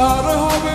আর হবে